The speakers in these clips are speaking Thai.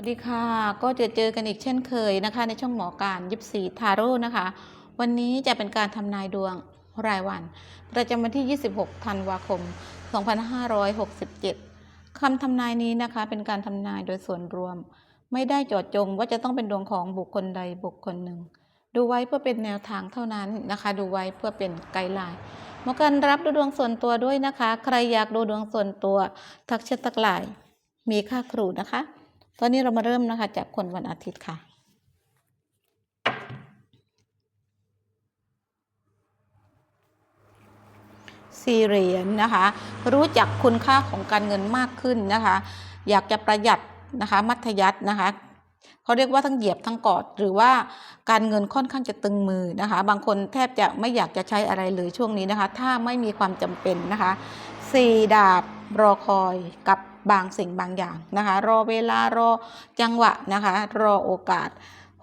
วัสดีค่ะ ก็จะเจอกันอีกเช่นเคยนะคะ ในช่องหมอการยิบสีทาโร่นะคะ วันนี้จะเป็นการทำนายดวงรายวัน ประจำวันที่ 26 ธันวาคม 2567 คำทำนายนี้นะคะ เป็นการทำนายโดยส่วนรวม ไม่ได้เจาะจงว่าจะต้องเป็นดวงของบุคคลใดบุคคลหนึ่ง ดูไว้เพื่อเป็นแนวทางเท่านั้นนะคะ ดูไว้เพื่อเป็นไกด์ไลน์หมอการรับดูดวงส่วนตัวด้วยนะคะ ใครอยากดูดวงส่วนตัว ทักแชททักไลน์มีค่าครูนะคะ ตอนนี้เรามาเริ่มนะคะ จากคนวันอาทิตย์ค่ะ สี่เหรียญนะคะ รู้จักคุณค่าของการเงินมากขึ้นนะคะ อยากจะประหยัดนะคะ มัธยัตินะคะเขาเรียกว่าทั้งเหยียบทั้งกอด หรือว่าการเงินค่อนข้างจะตึงมือนะคะ บางคนแทบจะไม่อยากจะใช้อะไรเลยช่วงนี้นะคะ ถ้าไม่มีความจำเป็นนะคะสี่ดาบรอคอยกับ บางสิ่งบางอย่างนะคะ รอเวลารอจังหวะนะคะ รอโอกาส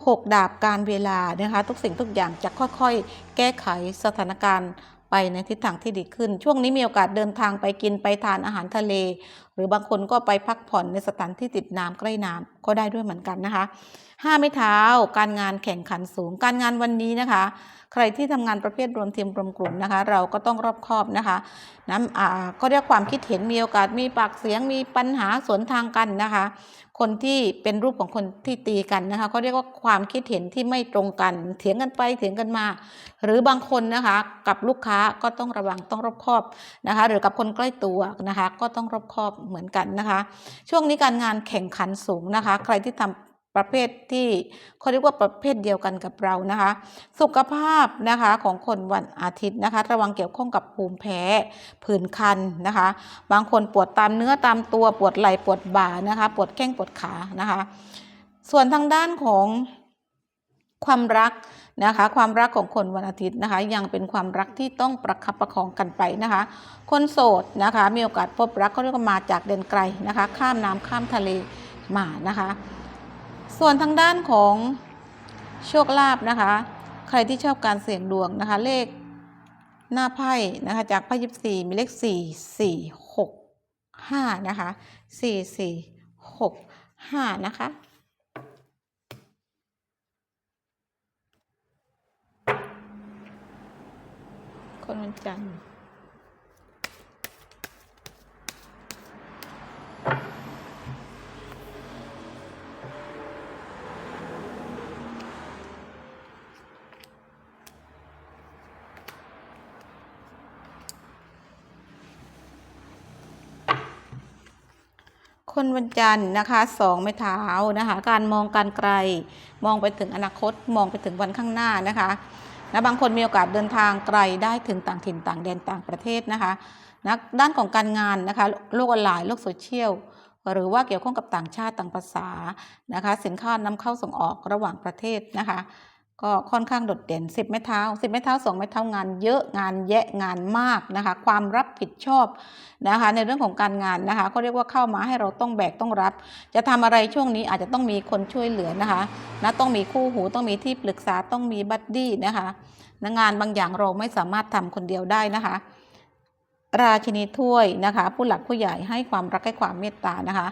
หกดาบการเวลานะคะ ทุกสิ่งทุกอย่างจะค่อยๆ แก้ไขสถานการณ์ไปในทิศทางที่ดีขึ้น ช่วงนี้มีโอกาสเดินทางไปกินไปทานอาหารทะเล หรือบางคนก็ไปพักผ่อนในสถานที่ติดน้ำใกล้น้ำก็ได้ด้วยเหมือนกันนะคะห้าไม้เท้า การงานแข่งขันสูง การงานวันนี้นะคะ ใครที่ทำงานประเภทรวมทีมรวมกลุ่มนะคะ เราก็ต้องรอบคอบนะคะน้ำอ่าก็เรียกความคิดเห็นมีโอกาสมีปากเสียงมีปัญหาสวนทางกันนะคะ คนที่เป็นรูปของคนที่ตีกันนะคะเขาเรียกว่าความคิดเห็นที่ไม่ตรงกัน เถียงกันไปเถียงกันมา หรือบางคนนะคะกับลูกค้าก็ต้องระวังต้องรอบคอบนะคะ หรือกับคนใกล้ตัวนะคะ ก็ต้องรอบคอบเหมือนกันนะคะ ช่วงนี้การงานแข่งขันสูงนะคะ ใครที่ทำประเภทที่เขาเรียกว่าประเภทเดียวกันกับเรานะคะ สุขภาพนะคะของคนวันอาทิตย์นะคะ ระวังเกี่ยวข้องกับภูมิแพ้ผื่นคันนะคะ บางคนปวดตามเนื้อตามตัวปวดไหล่ปวดบ่านะคะ ปวดแข้งปวดขานะคะ ส่วนทางด้านของความรัก นะคะ ความรักของคนวันอาทิตย์นะคะ ยังเป็นความรักที่ต้องประคับประคองกันไปนะคะ คนโสดนะคะ มีโอกาสพบรักก็เรียกว่ามาจากเดนไกลนะคะ ข้ามน้ำข้ามทะเลมานะคะ ส่วนทางด้านของโชคลาภนะคะ ใครที่ชอบการเสี่ยงดวงนะคะ เลขหน้าไพ่นะคะ จากไพ่ยิบสี่มีเลขสี่สี่หกห้านะคะสี่สี่หกห้านะคะ คนวันจันทร์คนวันจันทร์นะคะสองไม้เท้านะคะ การมองการไกล มองไปถึงอนาคต มองไปถึงวันข้างหน้านะคะ นะบางคนมีโอกาสเดินทางไกลได้ถึงต่างถิ่นต่างแดนต่างประเทศนะคะนะด้านของการงานนะคะโลกออนไลน์โลกโซเชียลหรือว่าเกี่ยวข้องกับต่างชาติต่างภาษานะคะสินค้านำเข้าส่งออกระหว่างประเทศนะคะ ก็ค่อนข้างโดดเด่น 10 ไม้เท้า 10 ไม้เท้า 2 ไม้เท้างานเยอะงานแยะงานมากนะคะ ความรับผิดชอบนะคะในเรื่องของการงานนะคะก็เรียกว่าเข้ามาให้เราต้องแบกต้องรับ จะทำอะไรช่วงนี้อาจจะต้องมีคนช่วยเหลือนะคะนะต้องมีคู่หูต้องมีที่ปรึกษาต้องมีบัดดี้นะคะนะงานบางอย่างเราไม่สามารถทำคนเดียวได้นะคะ ราชินีถ้วยนะคะ ผู้หลักผู้ใหญ่ให้ความรักให้ความเมตตานะคะ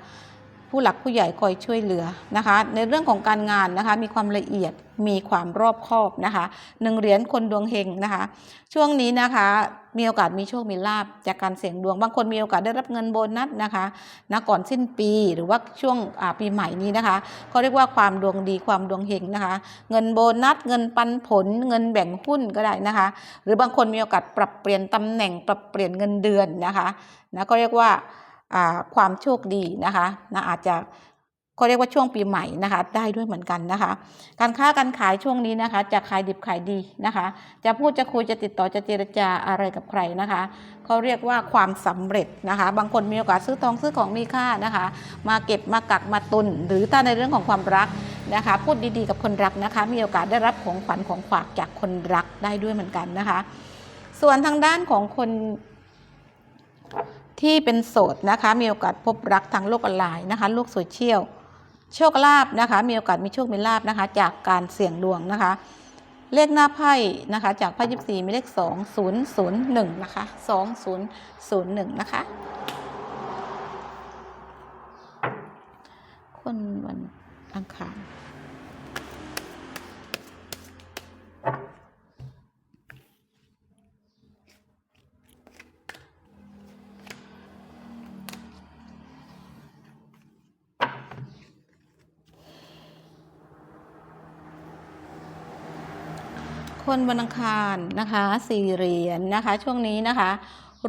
ผู้หลักผู้ใหญ่คอยช่วยเหลือนะคะ ในเรื่องของการงานนะคะมีความละเอียดมีความรอบคอบนะคะหนึ่งเหรียญคนดวงเฮงนะคะ ช่วงนี้นะคะมีโอกาสมีโชคมีลาบจากการเสี่ยงดวง บางคนมีโอกาสได้รับเงินโบนัสนะคะนะก่อนสิ้นปีหรือว่าช่วงปีใหม่นี้นะคะเขาเรียกว่าความดวงดีความดวงเฮงนะคะ เงินโบนัสเงินปันผล เงินแบ่งหุ้นก็ได้นะคะ หรือบางคนมีโอกาสปรับเปลี่ยนตำแหน่งปรับเปลี่ยนเงินเดือนนะคะนะก็เรียกว่า ความโชคดีนะคะนะอาจจะเขาเรียกว่าช่วงปีใหม่นะคะ ได้ด้วยเหมือนกันนะคะ การค้าการขายช่วงนี้นะคะ จะขายดิบขายดีนะคะ จะพูดจะคุยจะติดต่อจะเจรจาอะไรกับใครนะคะเขาเรียกว่าความสำเร็จนะคะ บางคนมีโอกาสซื้อทองซื้อของมีค่านะคะ มาเก็บมากักมาตุน หรือถ้าในเรื่องของความรักนะคะ พูดดีๆกับคนรักนะคะ มีโอกาสได้รับของขวัญของฝากจากคนรักได้ด้วยเหมือนกันนะคะ ส่วนทางด้านของคน ที่เป็นโสดนะคะ มีโอกาสพบรักทางโลกออนไลน์นะคะ โลกโซเชียล โชคลาภนะคะ มีโอกาสมีโชคมีลาภนะคะ จากการเสี่ยงดวงนะคะ เลขหน้าไพ่นะคะ จากไพ่ยิบสี่มีเลขสองศูนย์ศูนย์หนึ่งนะคะสองศูนย์ศูนย์หนึ่งนะคะ คนวันอังคาร คนวันอังคารนะคะสี่เหรียญนะคะ ช่วงนี้นะคะ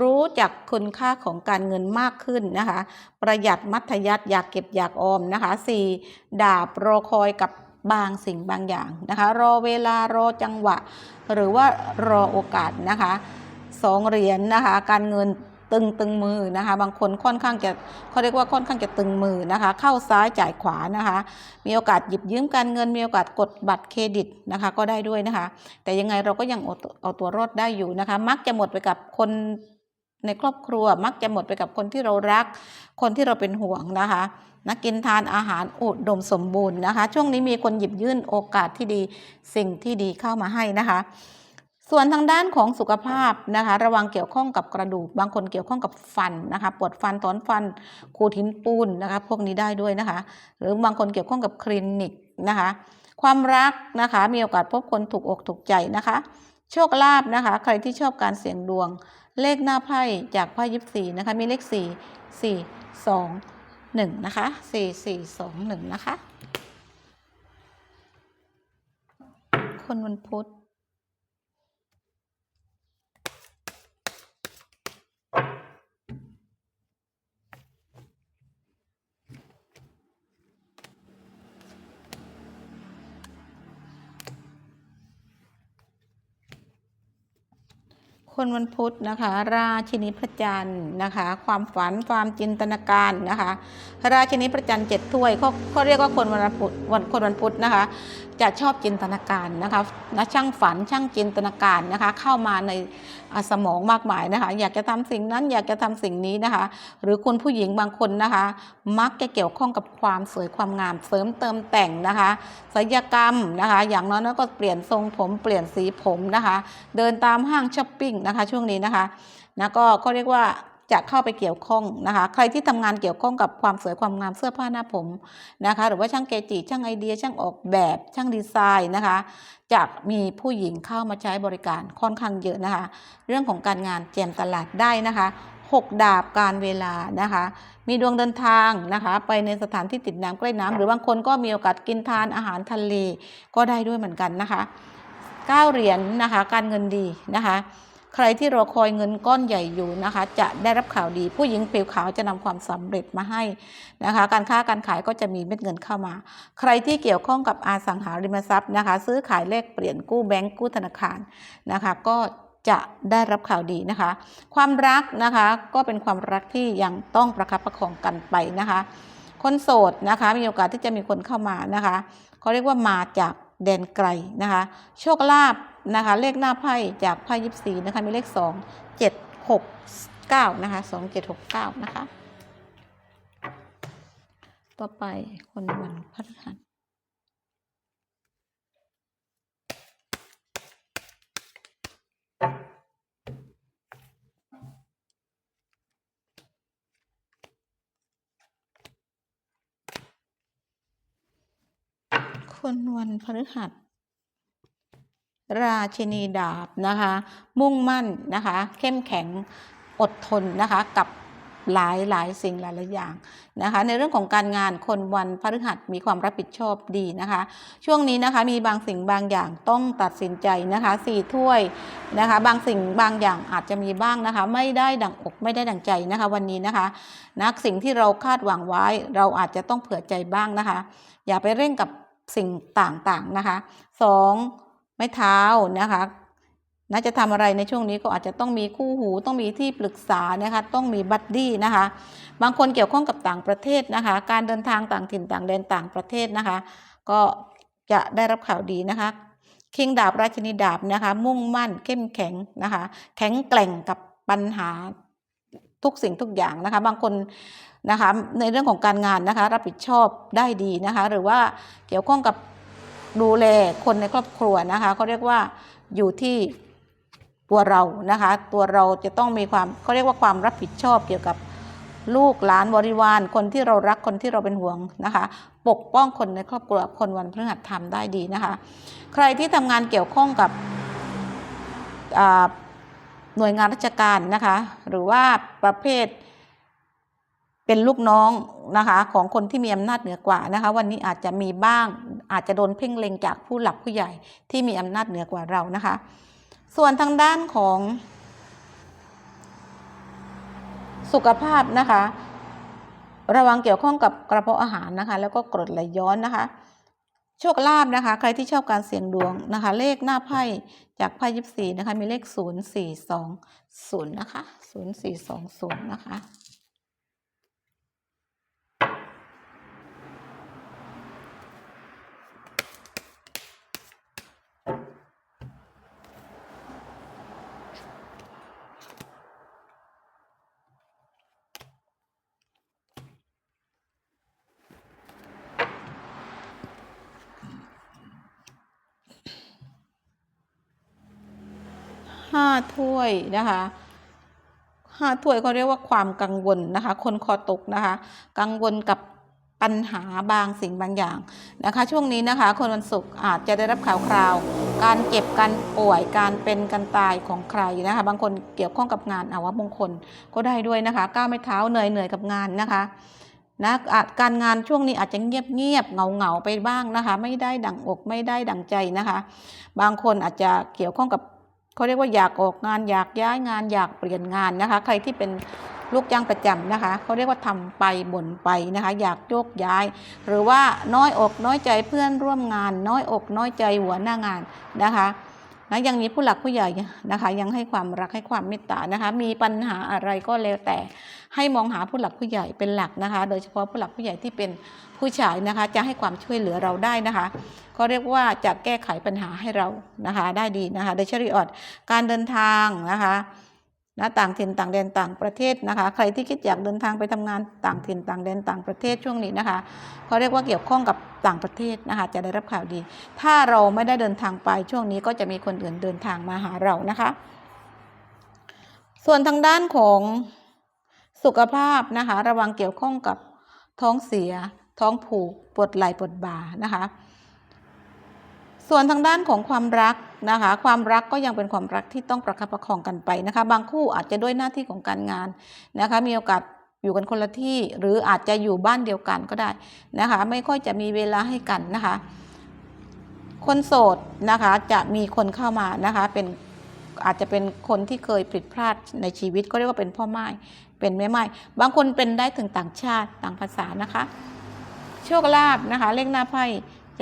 รู้จักคุณค่าของการเงินมากขึ้นนะคะ ประหยัดมัธยัติอยากเก็บอยากออมนะคะสี่ดาบรอคอยกับบางสิ่งบางอย่างนะคะ รอเวลารอจังหวะ หรือว่ารอโอกาสนะคะสองเหรียญนะคะ การเงิน ตึงตึงมือนะคะ บางคนค่อนข้างจะเขาเรียกว่าค่อนข้างจะตึงมือนะคะ เข้าซ้ายจ่ายขวานะคะ มีโอกาสหยิบยืมการเงิน มีโอกาสกดบัตรเครดิตนะคะ ก็ได้ด้วยนะคะ แต่ยังไงเราก็ยังเอาตัวเอาตัวรอดได้อยู่นะคะ มักจะหมดไปกับคนในครอบครัวมักจะหมดไปกับคนที่เรารัก คนที่เราเป็นห่วงนะคะนักกินทานอาหารอุดมสมบูรณ์นะคะ ช่วงนี้มีคนหยิบยื่นโอกาสที่ดีสิ่งที่ดีเข้ามาให้นะคะ ส่วนทางด้านของสุขภาพนะคะ ระวังเกี่ยวข้องกับกระดูก บางคนเกี่ยวข้องกับฟันนะคะ ปวดฟันถอนฟันขูดหินปูนนะคะ พวกนี้ได้ด้วยนะคะ หรือบางคนเกี่ยวข้องกับคลินิกนะคะ ความรักนะคะ มีโอกาสพบคนถูกอกถูกใจนะคะ โชคลาภนะคะ ใครที่ชอบการเสี่ยงดวง เลขหน้าไพ่จากไพ่ยิปซีนะคะ มีเลขสี่สี่สองหนึ่งนะคะสี่สี่สองหนึ่งนะคะ คนวันพุธ คนวันพุธนะคะ ราชินีพระจันทร์นะคะ ความฝันความจินตนาการนะคะ ราชินีพระจันทร์เจ็ดถ้วยเขาเขาเรียกว่าคนวันพุธวันคนวันพุธนะคะ จะชอบจินตนาการนะคะนะช่างฝันช่างจินตนาการนะคะ เข้ามาในสมองมากมายนะคะ อยากจะทำสิ่งนั้นอยากจะทำสิ่งนี้นะคะ หรือคุณผู้หญิงบางคนนะคะ มักจะเกี่ยวข้องกับความสวยความงามเสริมเติมแต่งนะคะศัลยกรรมนะคะ อย่างน้อยก็เปลี่ยนทรงผมเปลี่ยนสีผมนะคะ เดินตามห้างช้อปปิ้งนะคะ ช่วงนี้นะคะนะก็เขาเรียกว่าจะเข้าไปเกี่ยวข้องนะคะ ใครที่ทำงานเกี่ยวข้องกับความสวยความงามเสื้อผ้าหน้าผมนะคะ หรือว่าช่างเกจิช่างไอเดีย ช่างออกแบบช่างดีไซน์นะคะจะมีผู้หญิงเข้ามาใช้บริการค่อนข้างเยอะนะคะ เรื่องของการงานแจมตลาดได้นะคะหกดาบการเวลานะคะ มีดวงเดินทางนะคะ ไปในสถานที่ติดน้ำใกล้น้ำหรือบางคนก็มีโอกาสกินทานอาหารทะเลก็ได้ด้วยเหมือนกันนะคะเก้าเหรียญนะคะ การเงินดีนะคะ ใครที่รอคอยเงินก้อนใหญ่อยู่นะคะ จะได้รับข่าวดี ผู้หญิงผิวขาวจะนำความสำเร็จมาให้นะคะ การค้าการขายก็จะมีเม็ดเงินเข้ามา ใครที่เกี่ยวข้องกับอาสังหาริมทรัพย์นะคะ ซื้อขายแลกเปลี่ยนกู้แบงก์กู้ธนาคารนะคะ ก็จะได้รับข่าวดีนะคะ ความรักนะคะก็เป็นความรักที่ยังต้องประคับประคองกันไปนะคะ คนโสดนะคะมีโอกาสที่จะมีคนเข้ามานะคะเขาเรียกว่ามาจากแดนไกลนะคะ โชคลาภ นะคะ เลขหน้าไพ่จากไพ่ยิปซีนะคะ มีเลขสองเจ็ดหกเก้านะคะสองเจ็ดหกเก้านะคะ ต่อไปคนวันพฤหัสคนวันพฤหัส ราชินีดาบนะคะ มุ่งมั่นนะคะ เข้มแข็งอดทนนะคะกับหลายหลายสิ่งหลายหลายอย่างนะคะ ในเรื่องของการงานคนวันพฤหัสมีความรับผิดชอบดีนะคะ ช่วงนี้นะคะมีบางสิ่งบางอย่างต้องตัดสินใจนะคะสี่ถ้วยนะคะ บางสิ่งบางอย่างอาจจะมีบ้างนะคะ ไม่ได้ดังอกไม่ได้ดังใจนะคะ วันนี้นะคะนะสิ่งที่เราคาดหวังไว้ เราอาจจะต้องเผื่อใจบ้างนะคะ อย่าไปเร่งกับสิ่งต่างๆนะคะสอง ม้เท้านะคะน่าจะทำอะไรในช่วงนี้ก็อาจจะต้องมีคู่หูต้องมีที่ปรึกษานะคะต้องมีบัดดี้นะคะ บางคนเกี่ยวข้องกับต่างประเทศนะคะ การเดินทางต่างถิ่นต่างแดนต่างประเทศนะคะ ก็จะได้รับข่าวดีนะคะคิงดาบราชินีดาบนะคะ มุ่งมั่นเข้มแข็งนะคะ แข็งแกร่งกับปัญหาทุกสิ่งทุกอย่างนะคะ บางคนนะคะในเรื่องของการงานนะคะ รับผิดชอบได้ดีนะคะ หรือว่าเกี่ยวข้องกับ ดูแลคนในครอบครัวนะคะเขาเรียกว่าอยู่ที่ตัวเรานะคะ ตัวเราจะต้องมีความเขาเรียกว่าความรับผิดชอบเกี่ยวกับลูกหลานบริวารคนที่เรารักคนที่เราเป็นห่วงนะคะ ปกป้องคนในครอบครัวคนวันพฤหัสทำได้ดีนะคะ ใครที่ทำงานเกี่ยวข้องกับหน่วยงานราชการนะคะ หรือว่าประเภท เป็นลูกน้องนะคะของคนที่มีอำนาจเหนือกว่านะคะ วันนี้อาจจะมีบ้างอาจจะโดนเพ่งเล็งจากผู้หลักผู้ใหญ่ที่มีอำนาจเหนือกว่าเรานะคะ ส่วนทางด้านของสุขภาพนะคะ ระวังเกี่ยวข้องกับกระเพาะอาหารนะคะ แล้วก็กรดไหลย้อนนะคะ โชคลาภนะคะ ใครที่ชอบการเสี่ยงดวงนะคะ เลขหน้าไพ่จากไพ่ยิบสี่นะคะ มีเลขศูนย์สี่สองศูนย์นะคะศูนย์สี่สองศูนย์นะคะ ห้าถ้วยนะคะห้าถ้วยเขาเรียกว่าความกังวลนะคะ คนคอตกนะคะ กังวลกับปัญหาบางสิ่งบางอย่างนะคะ ช่วงนี้นะคะ คนวันศุกร์อาจจะได้รับข่าวคราว การเจ็บการป่วยการเป็นการตายของใครนะคะ บางคนเกี่ยวข้องกับงานอาวมงคลก็ได้ด้วยนะคะก้าวไม่เท้าเหนื่อยเหนื่อยกับงานนะคะนะอาจการงานช่วงนี้อาจจะเงียบเงียบเงาเงาไปบ้างนะคะ ไม่ได้ดังอกไม่ได้ดังใจนะคะ บางคนอาจจะเกี่ยวข้องกับ เขาเรียกว่าอยากออกงานอยากย้ายงานอยากเปลี่ยนงานนะคะ ใครที่เป็นลูกจ้างประจำนะคะเขาเรียกว่าทำไปบ่นไปนะคะ อยากโยกย้าย หรือว่าน้อยอกน้อยใจเพื่อนร่วมงาน น้อยอกน้อยใจหัวหน้างานนะคะ นะยังมีผู้หลักผู้ใหญ่นะคะ ยังให้ความรักให้ความเมตตานะคะ มีปัญหาอะไรก็แล้วแต่ ให้มองหาผู้หลักผู้ใหญ่เป็นหลักนะคะ โดยเฉพาะผู้หลักผู้ใหญ่ที่เป็นผู้ชายนะคะ จะให้ความช่วยเหลือเราได้นะคะเขาเรียกว่าจะแก้ไขปัญหาให้เรานะคะ ได้ดีนะคะโดยเฉลี่ยออดการเดินทางนะคะ นะต่างถิ่นต่างแดนต่างประเทศนะคะ ใครที่คิดอยากเดินทางไปทำงานต่างถิ่นต่างแดนต่างประเทศช่วงนี้นะคะเขาเรียกว่าเกี่ยวข้องกับต่างประเทศนะคะ จะได้รับข่าวดี ถ้าเราไม่ได้เดินทางไปช่วงนี้ก็จะมีคนอื่นเดินทางมาหาเรานะคะ ส่วนทางด้านของสุขภาพนะคะ ระวังเกี่ยวข้องกับท้องเสีย ท้องผูกปวดไหล่ปวดบ่านะคะ ส่วนทางด้านของความรักนะคะ ความรักก็ยังเป็นความรักที่ต้องประคับประคองกันไปนะคะ บางคู่อาจจะด้วยหน้าที่ของการงานนะคะ มีโอกาสอยู่กันคนละที่ หรืออาจจะอยู่บ้านเดียวกันก็ได้นะคะ ไม่ค่อยจะมีเวลาให้กันนะคะ คนโสดนะคะจะมีคนเข้ามานะคะเป็นอาจจะเป็นคนที่เคยผิดพลาดในชีวิตก็เรียกว่าเป็นพ่อไม้เป็นแม่ไม้บางคนเป็นได้ถึงต่างชาติต่างภาษานะคะ โชคลาภนะคะ เลขหน้าไพ่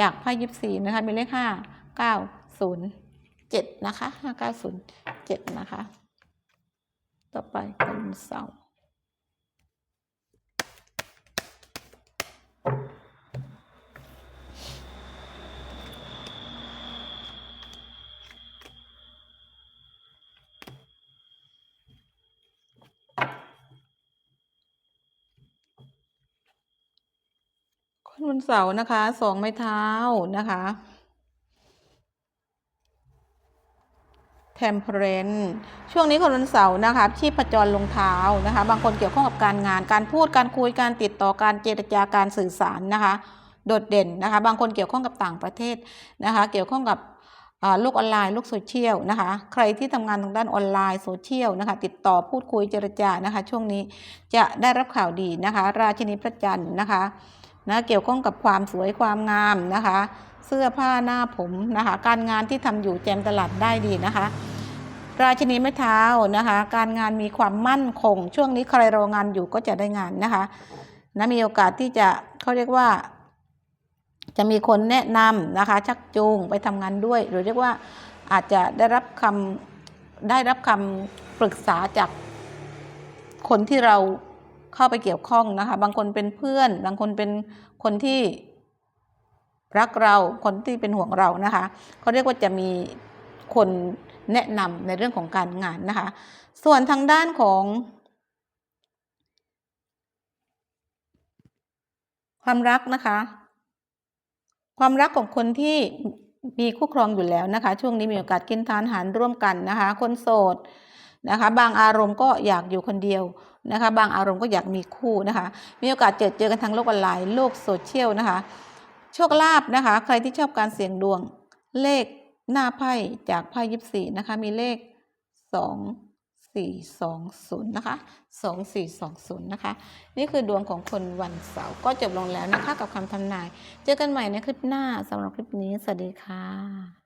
จากไพ่ยิบสี่นะคะมีเลขห้าเก้าศูนย์เจ็ดนะคะห้าเก้าศูนย์เจ็ดนะคะ ต่อไปคนสอง วันเสาร์นะคะ สองไม้เท้านะคะเทมเพรนช่วงนี้คนวันเสาร์นะคะชีพจรลงเท้านะคะ บางคนเกี่ยวข้องกับการงาน การพูด การคุย การติดต่อ การเจรจาการสื่อสารนะคะ โดดเด่นนะคะ บางคนเกี่ยวข้องกับต่างประเทศนะคะ เกี่ยวข้องกับอ่าโลกออนไลน์โลกโซเชียลนะคะ ใครที่ทำงานทางด้านออนไลน์โซเชียลนะคะ ติดต่อพูดคุยเจรจานะคะ ช่วงนี้จะได้รับข่าวดีนะคะ ราชินีพระจันทร์นะคะ นะเกี่ยวข้องกับความสวยความงามนะคะ เสื้อผ้าหน้าผมนะคะ การงานที่ทำอยู่แจมตลาดได้ดีนะคะ ราชินีไม้เท้านะคะ การงานมีความมั่นคง ช่วงนี้ใครรองานอยู่ก็จะได้งานนะคะนะมีโอกาสที่จะเขาเรียกว่า จะมีคนแนะนำนะคะ ชักจูงไปทำงานด้วย หรือเรียกว่าอาจจะได้รับคำได้รับคำปรึกษาจากคนที่เรา เข้าไปเกี่ยวข้องนะคะ บางคนเป็นเพื่อน บางคนเป็นคนที่รักเราคนที่เป็นห่วงเรานะคะเขาเรียกว่าจะมีคนแนะนำในเรื่องของการงานนะคะ ส่วนทางด้านของความรักนะคะ ความรักของคนที่มีคู่ครองอยู่แล้วนะคะ ช่วงนี้มีโอกาสกินทานอาหารร่วมกันนะคะ คนโสด นะคะ บางอารมณ์ก็อยากอยู่คนเดียวนะคะ บางอารมณ์ก็อยากมีคู่นะคะ มีโอกาสเจอเจอกันทางโลกออนไลน์โลกโซเชียลนะคะ โชคลาภนะคะ ใครที่ชอบการเสี่ยงดวง เลขหน้าไพ่จากไพ่ยิปซีนะคะ มีเลขสองสี่สองศูนย์นะคะสองสี่สองศูนย์นะคะ นี่คือดวงของคนวันเสาร์ก็จบลงแล้วนะคะกับคำทำนาย เจอกันใหม่ในคลิปหน้าสำหรับคลิปนี้ สวัสดีค่ะ